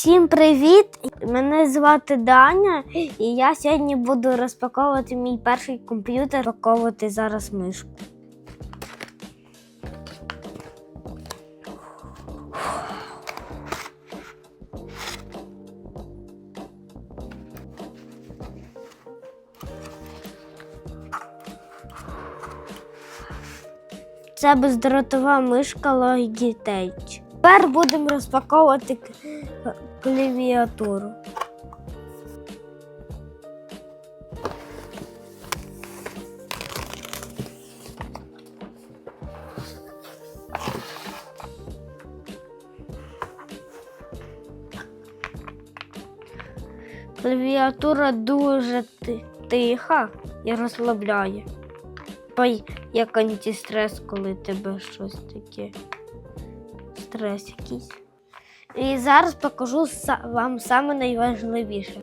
Всім привіт! Мене звати Даня, і я сьогодні буду розпаковувати мій перший комп'ютер, розпаковувати зараз мишку. Це бездротова мишка Logitech. Тепер будемо розпаковувати клавіатуру. Клавіатура дуже тиха і розслабляє. Як антистрес, коли тебе щось таке. Стрес якийсь. І зараз покажу вам саме найважливіше.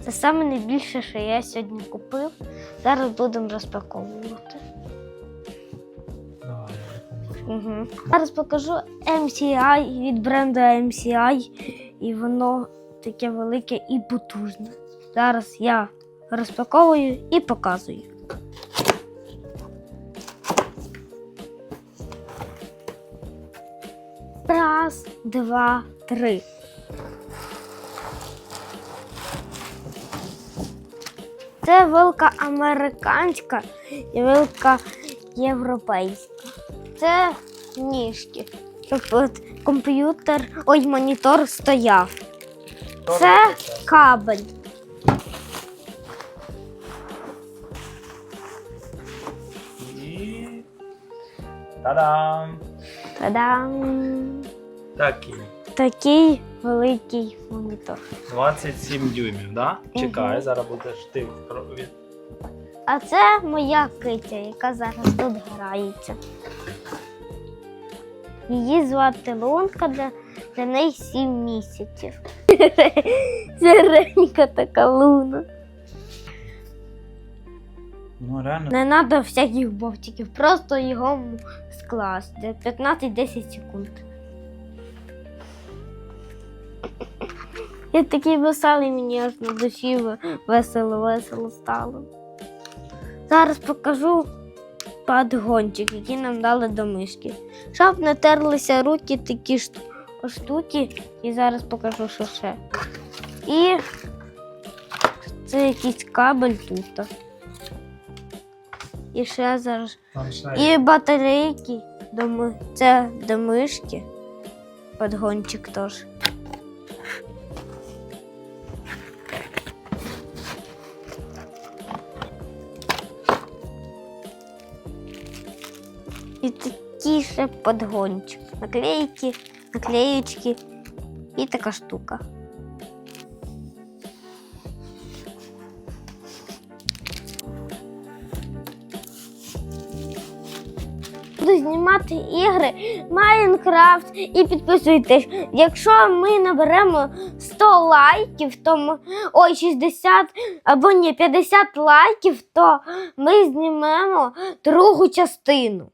Це саме найбільше, що я сьогодні купив. Зараз будемо розпаковувати. Давай. Угу. Зараз покажу MCI від бренду MCI, і воно таке велике і потужне. Зараз я розпаковую і показую. Раз, два, три. Це вилка американська і вилка європейська. Це ніжки. Щоб от комп'ютер, ой, монітор стояв. Це кабель. Та-дам! Та-дам! Такий. Такий великий монітор. 27 дюймів, да? Чекай, зараз будеш ти від... А це моя киця, яка зараз тут грається. Її звати Лунка, для, для неї 7 місяців. Сиренька така луна. Ну реально. Не треба всяких бовтиків, просто його скласти. 15-10 секунд. Я такий веселий, мені аж на душі весело-весело стало. Зараз покажу подгончик, який нам дали до мишки. Щоб не терлися руки, такі штуки, і зараз покажу, що ще. І це якийсь кабель тут. І ще зараз. І батарейки до ми... це до мишки. Подгончик теж. І такий ще подгончик. Наклейки, наклеєчки і така штука. Буду знімати ігри Майнкрафт і підписуйтесь. Якщо ми наберемо 100 лайків, то ми, ой, 60 або ні, 50 лайків, то ми знімемо другу частину.